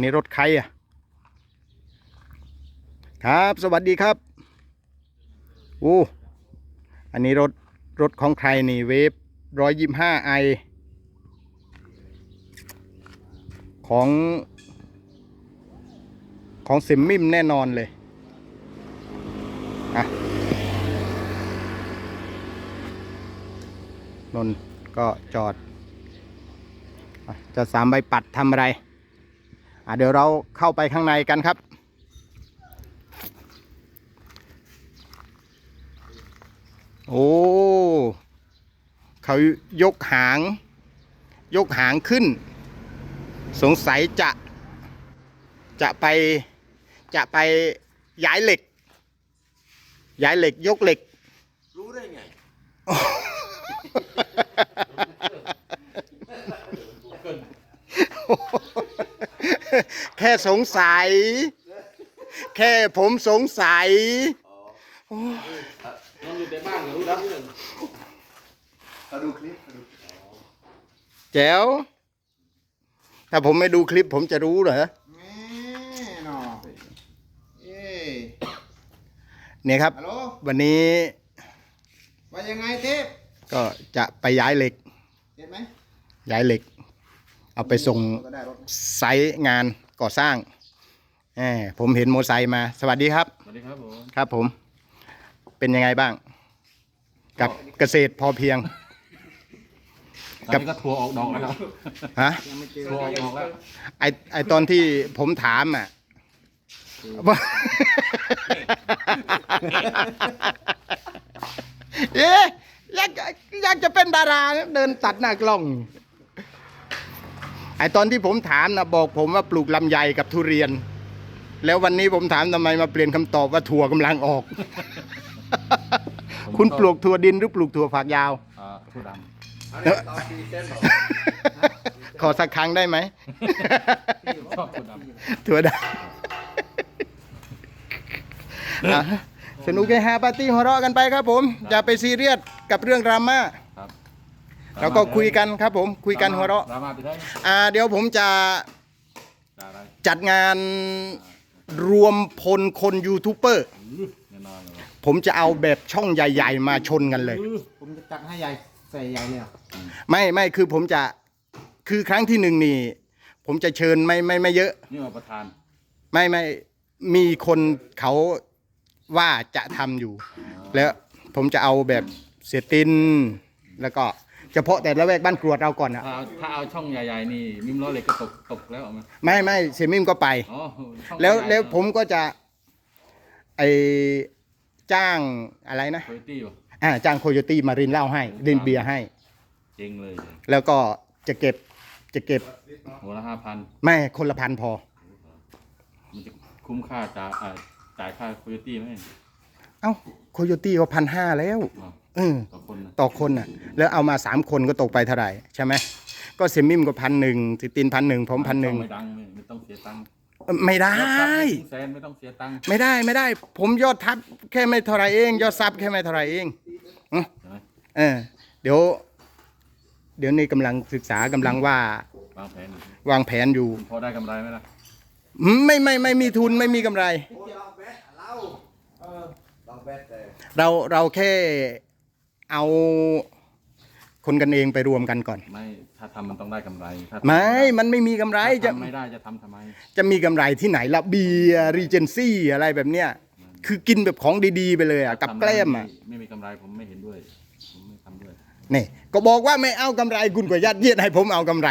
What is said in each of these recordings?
นนี้รถใครอะ ครับ สวัสดีครับโอ้อันนี้รถรถของใครนี่เวฟร้อยยี่ห้าไอของ ของเซมมิมแน่นอนเลยอะนนก็จอดอะจะสามใบปัดทำอะไร เดี๋ยวเราเข้าไปข้างในกันครับ โอ้เขายกหาง ยกหางขึ้น สงสัยจะจะไปจะไปย้ายเหล็ก ย้ายเหล็กยกเหล็ก รู้ได้ไง แค่สงสัย แค่ผมสงสัยนอนอยู่ในบ้านก็รู้แล้วเรื่องเขาดูคลิปเขาดูแจ๋วถ้าผมไม่ดูคลิปผมจะรู้เหรอแม่หนอเอ้เนี่ยครับ ฮัลโหลวันนี้ว่ายังไงเทพก็จะไปย้ายเหล็กเห็นไหมย้ายเหล็ก เอาไปส่งก็ได้รถ ไซต์งาน ก่อสร้างแหมผมเห็นโมอไซค์มา สวัสดีครับ สวัสดีครับผม ครับผม เป็นยังไงบ้าง กับเกษตรพอเพียง ตอนนี้ก็ทัวร์ออกดอกแล้วครับฮะยังไม่เจอทัวร์ออกดอกแล้ว ไอไอตอนที่ผมถามอะว่า เอ๊ะอยากอยากจะเป็นดาราเดินตัดหน้ากล้อง ไอตอนที่ผมถามนะบอกผมว่าปลูกลำไยกับทุเรียน แล้ววันนี้ผมถามทำไมมาเปลี่ยนคำตอบว่าถั่วกำลังออก คุณปลูกถั่วดินหรือปลูกถั่วฝักยาว อ่าถั่วดเอ้อขอสักครั้งได้ไหมำชอบถั่วดำ ถั่วดำอะสนุกเฮฮาปาร์ตี้หัวเราะกันไปครับผม อย่าไปซีเรียสกับเรื่องดราม่า ครับเราก็คุยกันครับผมคุยกันหัวเราะดราม่าไปได้อ่าเดี๋ยวผมจะด่าอะไรจัดงานรวมพลคนยูทูบเบอร์อื้อแน่นอนเลยว่ะผมจะเอาแบบช่องใหญ่ ๆ มาชนกันเลย อื้อผมจะจัดให้ใหญ่ใส่ใหญ่เลยเหรอไม่ไม่คือผมจะคือครั้งที่หนึ่งนี่ ผมจะเชิญไม่ไม่ไม่เยอะ นี่มาประธานไม่ไม่มีคนเขาว่าจะทำอยู่ แล้วผมจะเอาแบบเสียตินแล้วก็ เฉพาะแต่ละแวกบ้านกรวดเราก่อนอะถ้าเอาถ้าเอาช่องใหญ่ๆนี่มิมล้อเหล็กก็ตกตกแล้วเอามาไม่ไม่เซมิมก็ไป อ๋อช่องแล้วใหญ่ๆแล้วผมก็จะไอจ้างอะไรนะ โคโยตี้ป่ะ อ่าจ้างโคโยตี้มารินเหล้าให้รินเบียร์ให้ เจ๊งเลย แล้วก็จะเก็บจะเก็บหัวละห้าพันไม่คนละพันพอ มันจะคุ้มค่าจ่ายอ่าจ่ายค่าโคโยตี้ไหมเอ้าโคโยตี้ก็พันห้าแล้วอ๋อ เออต่อคนนะต่อคนน่ะ แล้วเอามาสามคนก็ตกไปเท่าไหร่ใช่ไหมก็เซมิมก็พันหนึ่งสิตินพันหนึ่งผมพันหนึ่งไม่ดังไม่ไม่ต้องเสียตังค์ไม่ได้ยอซับไม่ถึงแสนไม่ต้องเสียตังค์ไม่ได้ไม่ได้ ผมยอดทับแค่ไม่เท่าไหรเอง ยอดซับแค่ไม่เท่าไหรเองอื้อใช่ไหมเออ เดี๋ยว เดี๋ยวนี้กำลังศึกษากำลังว่า วางแผนอยู่วางแผนอยู่พอได้กำไรไหมล่ะอืมไม่ไม่ไม่มีทุนไม่มีกำไรโอ้ยลองแบทเราเออลองแบทแต่เราเราแค่ เอาคนกันเองไปรวมกันก่อน ไม่ถ้าทำมันต้องได้กำไรถ้าทำไม่ มันไม่มีกำไรถ้าจะ ทำไม่ได้จะทำทำไม จะมีกำไรที่ไหนละเบียร์รีเจนซี่อะไรแบบเนี้ยคือกินแบบของดีๆ ไปเลยอะกับแกล้มอะไม่มีกำไรผมไม่เห็นด้วย ผมไม่ทำด้วย นี่ก็บอกว่าไม่เอากำไรคุณก็ยัดเยียดให้ผมเอากำไร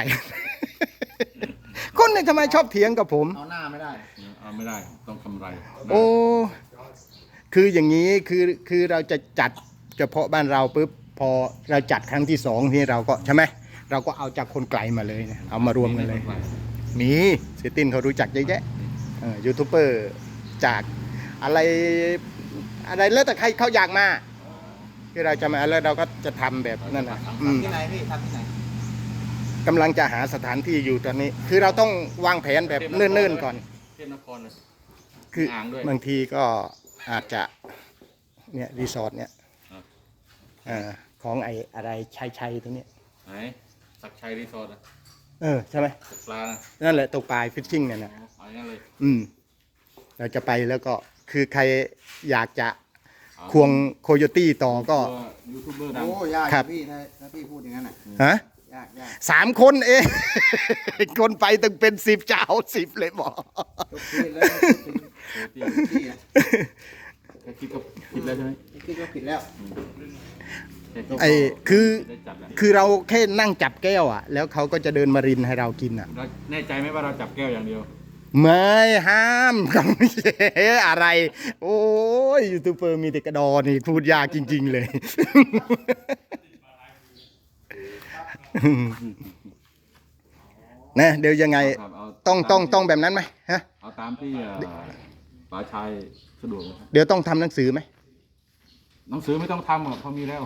คนนี่ทำไมชอบเถียงกับผม เอาหน้าไม่ได้ เอาไม่ได้ต้องกำไร โอ้ คืออย่างนี้ คือ คือเราจะจัด เฉพาะบ้านเราปุ๊บพอเราจัดครั้งที่สองที่เราก็ใช่ไหมเราก็เอาจากคนไกลมาเลยนะเอามารวมกันเลย มีเซตินเขารู้จักเยอะแยะเออยูทูบเบอร์จากอะไรอะไรแล้วแต่ใครเขาอยากมาที่เราจะมาแล้วเราก็จะทำแบบนั่นนะอืมที่ไหนพี่ทำที่ไหนกำลังจะหาสถานที่อยู่ตอนนี้ คือเราต้องวางแผนแบบเนิ่นๆก่อนเทพนครเลยคืออ่างด้วยบางทีก็อาจจะเนี่ยรีสอร์ทเนี่ยครับเอ่อของไออะไรชัยชัยตรงเนี้ยไหนสักชัยรีสอร์ทอะเออใช่ไหมตกปลานะนั่นแหละตกปลายฟิชชิ่งเนี่ยนะเอาอย่างนั้นเลยอืม เราจะไปแล้วก็คือใครอยากจะเอาควงโคโยตี้ต่อก็ ตัวยูทูบเบอร์ดังโอ้ยากครับพี่ถ้าถ้าพี่พูดอย่างนั้นน่ะฮะยากยากสามคนเอง คนไปตึงเป็นสิบจะเอาสิบเลยบอกทุกทีแล้วโอ้ยพี่อะแค่คิดก็คิดแล้วใช่ไหมคิดว่าผิดแล้วแค่คิด ไอ้คือได้จับแล้วคือเราแค่นั่งจับแก้วอะ แล้วเขาก็จะเดินมารินให้เรากินอะ เราแน่ใจไหมว่าเราจับแก้วอย่างเดียว ไม่ห้ามก็ไม่ใช่อะไร โอ้ยยูทูบเบอร์มีแต่กระดอนี่พูดยากจริง ๆ เลย นะเดี๋ยวยังไง ครับเอาต้องต้องามที่ต้องแบบนั้นไหมฮะ เอาตามที่เอ่อป๋าชายสะดวกนะครับเดี๋ยวต้องทำหนังสือไหม หนังสือไม่ต้องทำหรอกเขามีแล้ว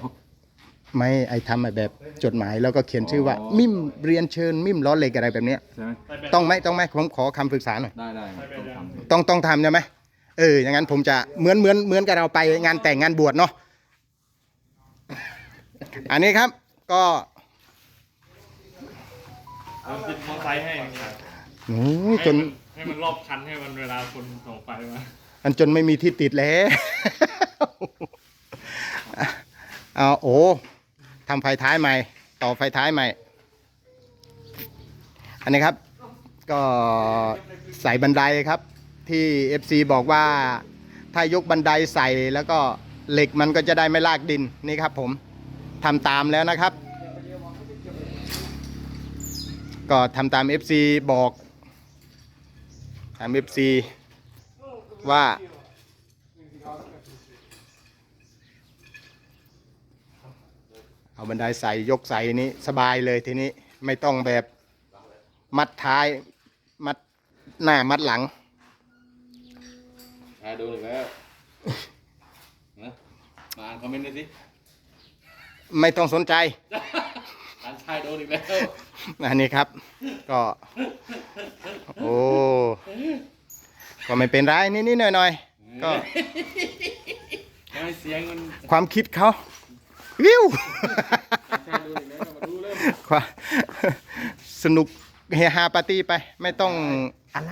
ไม่ไอทำไอแบบจดหมายแล้วก็เขียนชื่อว่าอ๋อมิมเรียนเชิญมิมล้อเหล็กอะไรแบบเนี้ยใช่ไหมต้องไหมต้องไหมผมขอคำปรึกษาหน่อย ได้ได้ต้องทำต้องต้องทำใช่ไหมเอออย่างนั้นผมจะเหมือนเหมือนเหมือนกับเราไปงานแต่งงานบวชเนาะอันนี้ครับก็เราติดมอไซค์ให้ครับโอ้ยจให้นมันให้มันรอบคันให้มันเวลาคนส่งไฟมาอันจนไม่มีที่ติดแล้ว เอาโอ้ ทำไฟท้ายใหม่ ต่อไฟท้ายใหม่ อันนี้ครับ ก็ใส่บันไดครับ ที่ FC บอกว่าถ้ายกบันไดใส่แล้วก็เหล็กมันก็จะได้ไม่ลากดินนี่ครับ ผมทำตามแล้วนะครับ ก็ทำตาม FC บอกตาม FC ว่า เอาบันไดใส่ยกใส่นี้สบายเลยทีนี้ไม่ต้องแบบมัดท้ายมัดหน้ามัดหลังชายโดนอีกแล้วนะมาอ่านคอมเมนต์หน่อยสิไม่ต้องสนใจ อ่านชายโดนอีกแล้วอันนี้ครับ ก็ โอ้ก็ไม่เป็นไรนิดๆหน่อยๆก็ ทำไมเสียงมัน ความคิดเขา วิวชายโดนอีกแล้วมาดูเริ่มความสนุกเฮฮาปาร์ตี้ไป ไม่ต้องอะไร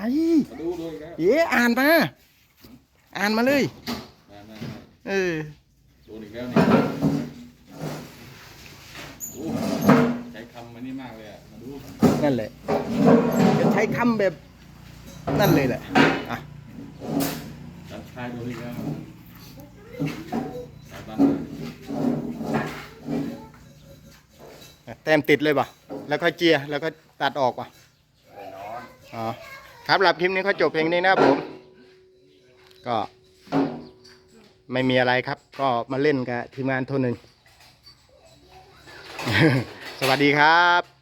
มาดูดูอีกแล้วเย้อ่านมา อ่านมาเลยมามามาเออโดนอีกแล้วนี่โอ้ใช้คำมันนี่มากเลยอะมาดูนั่นแหละจะใช้คำแบบนั่นเลยแหละอะจับชายโดนอีกแล้วสายบ้านมา แต้มติดเลยป่ะแล้วก็เจียแล้วก็ตัดออกป่ะอ๋อครับหลับคลิปนี้ก็จบเพลงนี้นะผม ก็ไม่มีอะไรครับ ก็มาเล่นกับทีมงานทุนหนึ่ง สวัสดีครับ